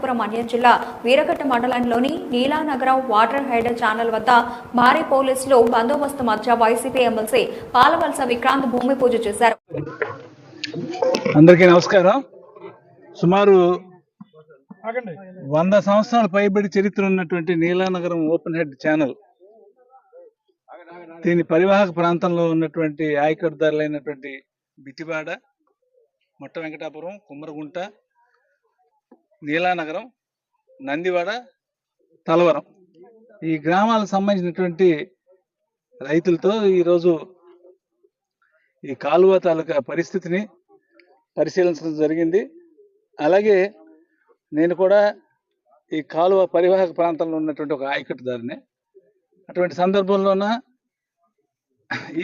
అనంతపురం అన్యం జిల్లా వీరఘట్ట మండలంలోని నీలానగరం వాటర్ హెడ్ ఛానల్ వద్ద భారీ పోలీసులు బందోబస్తు మధ్య వైసీపీ ఎమ్మెల్సీ పాలవలస విక్రాంత్ భూమి పూజ చేశారు. అందరికీ నమస్కారం. సుమారు వంద సంవత్సరాల పైబడి చరిత్ర ఉన్నటువంటి నీలానగరం ఓపెన్ హెడ్ ఛానల్. దీని పరివాహక ప్రాంతంలో ఉన్నటువంటి ఆయకట్టుదారులైనటువంటి బిటివాడ మొట్ట వెంకటాపురం కుమ్మరగుంట నీలానగరం నందివాడ తలవరం. ఈ గ్రామాలకు సంబంధించినటువంటి రైతులతో ఈరోజు ఈ కాలువ తాలూకా పరిస్థితిని పరిశీలించడం జరిగింది. అలాగే నేను కూడా ఈ కాలువ పరివాహక ప్రాంతంలో ఉన్నటువంటి ఒక ఆయకట్టుదారిని అటువంటి సందర్భంలోన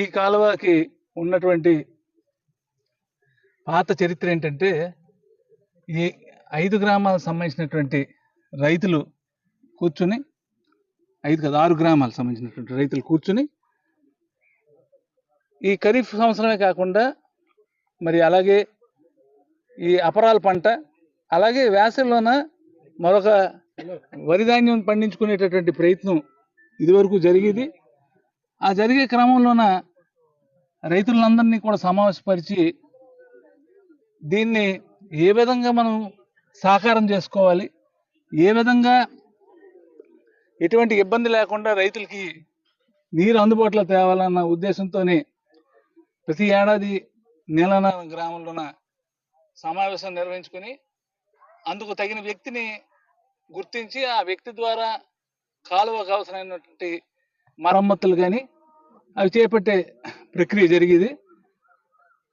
ఈ కాలువకి ఉన్నటువంటి పాత చరిత్ర ఏంటంటే ఈ ఐదు గ్రామాలకు సంబంధించినటువంటి రైతులు కూర్చుని ఐదు కదా ఆరు గ్రామాలకు సంబంధించినటువంటి రైతులు కూర్చుని ఈ ఖరీఫ్ సంవత్సరమే కాకుండా మరి అలాగే ఈ అపరాల పంట అలాగే వేసవిలోన మరొక వరి ధాన్యం పండించుకునేటటువంటి ప్రయత్నం ఇదివరకు జరిగేది. ఆ జరిగే క్రమంలోన రైతులందరినీ కూడా సమావేశపరిచి దీన్ని ఏ విధంగా మనం సహకారం చేసుకోవాలి. ఏ విధంగా ఎటువంటి ఇబ్బంది లేకుండా రైతులకి నీరు అందుబాటులో తేవాలన్న ఉద్దేశంతోనే ప్రతి ఏడాది నీలన గ్రామంలోన సమావేశం నిర్వహించుకుని అందుకు తగిన వ్యక్తిని గుర్తించి ఆ వ్యక్తి ద్వారా కాలువకు అవసరమైనటువంటి మరమ్మతులు కానీ అవి చేపట్టే ప్రక్రియ జరిగేది.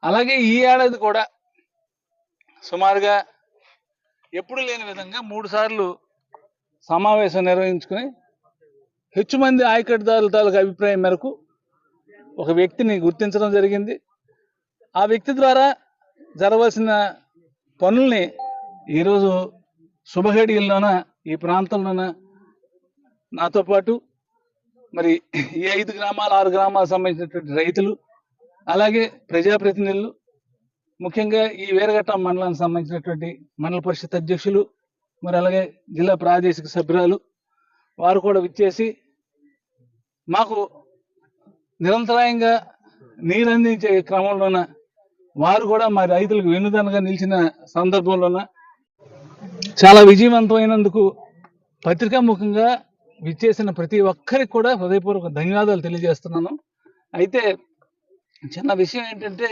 అలాగే ఈ ఏడాది కూడా సుమారుగా ఎప్పుడు లేని విధంగా మూడు సార్లు సమావేశం నిర్వహించుకుని హెచ్చు మంది ఆయకట్టుదారుల తాలూకు అభిప్రాయం మేరకు ఒక వ్యక్తిని గుర్తించడం జరిగింది. ఆ వ్యక్తి ద్వారా జరగవలసిన పనుల్ని ఈరోజు శుభఘడియల్లోన ఈ ప్రాంతంలోన నాతో పాటు మరి ఈ ఐదు గ్రామాలు ఆరు గ్రామాలకు సంబంధించినటువంటి రైతులు అలాగే ప్రజాప్రతినిధులు ముఖ్యంగా ఈ వీరఘట్ట మండలానికి సంబంధించినటువంటి మండల పరిషత్ అధ్యక్షులు మరి అలాగే జిల్లా ప్రాదేశిక సభ్యురాలు వారు కూడా విచ్చేసి మాకు నిరంతరాయంగా నీరు అందించే క్రమంలోన వారు కూడా మా రైతులకు వెన్నుదనగా నిలిచిన సందర్భంలోన చాలా విజయవంతమైనందుకు పత్రికాముఖంగా విచ్చేసిన ప్రతి ఒక్కరికి కూడా హృదయపూర్వక ధన్యవాదాలు తెలియజేస్తున్నాను. అయితే చిన్న విషయం ఏంటంటే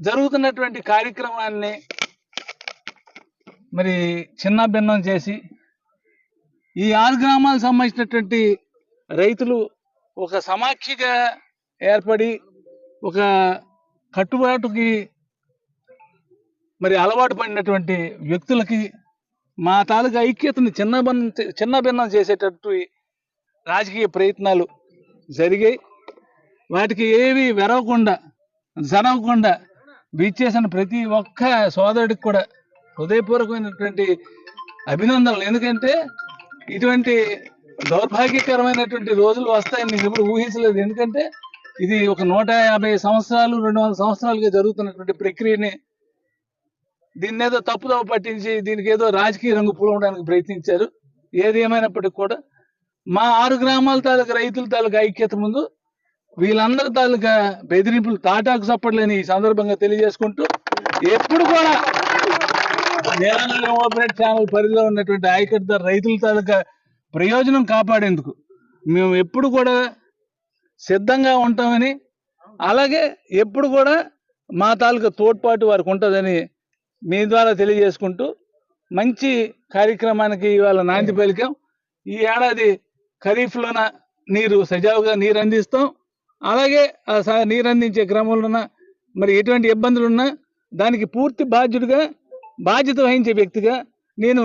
జరుగుతున్నటువంటి కార్యక్రమాన్ని మరి చిన్న భిన్నం చేసి ఈ ఆరు గ్రామాలకు సంబంధించినటువంటి రైతులు ఒక సమాఖ్యగా ఏర్పడి ఒక కట్టుబాటుకి మరి అలవాటు పడినటువంటి వ్యక్తులకి మా తాలూకా ఐక్యతని చిన్న చిన్న భిన్నం చేసేటట్టు రాజకీయ ప్రయత్నాలు జరిగాయి. వాటికి ఏవి వెరవకుండా జరగకుండా విచ్చేసిన ప్రతి ఒక్క సోదరుడికి కూడా హృదయపూర్వకమైనటువంటి అభినందనలు. ఎందుకంటే ఇటువంటి దౌర్భాగ్యకరమైనటువంటి రోజులు వస్తాయని నేను ఎప్పుడు ఊహించలేదు. ఎందుకంటే ఇది ఒక నూట యాభై సంవత్సరాలు రెండు వందల సంవత్సరాలుగా జరుగుతున్నటువంటి ప్రక్రియని దీన్ని ఏదో తప్పుదోవ పట్టించి దీనికి ఏదో రాజకీయ రంగు పూలవడానికి ప్రయత్నించారు. ఏది ఏమైనప్పటికీ కూడా మా ఆరు గ్రామాల తాలూకు రైతుల తాలూకు ఐక్యత ముందు వీళ్ళందరి తాలూకా బెదిరింపులు తాటాకు చప్పట్లేని ఈ సందర్భంగా తెలియజేసుకుంటూ ఎప్పుడు కూడా నీలనగరం ఓపెన్ ఛానల్ పరిధిలో ఉన్నటువంటి ఆయకట్ట రైతుల తాలూకా ప్రయోజనం కాపాడేందుకు మేము ఎప్పుడు కూడా సిద్ధంగా ఉంటామని అలాగే ఎప్పుడు కూడా మా తాలూకా తోడ్పాటు వారికి ఉంటుందని మీ ద్వారా తెలియజేసుకుంటూ మంచి కార్యక్రమానికి ఇవాళ నాంది పలికాం. ఈ ఏడాది ఖరీఫ్లోన నీరు సజావుగా నీరు అందిస్తాం అలాగే నీరు అందించే క్రమంలోన మరి ఎటువంటి ఇబ్బందులున్నా దానికి పూర్తి బాధ్యుడిగా బాధ్యత వహించే వ్యక్తిగా నేను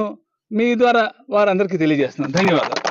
మీ ద్వారా వారందరికీ తెలియజేస్తున్నాను. ధన్యవాదాలు.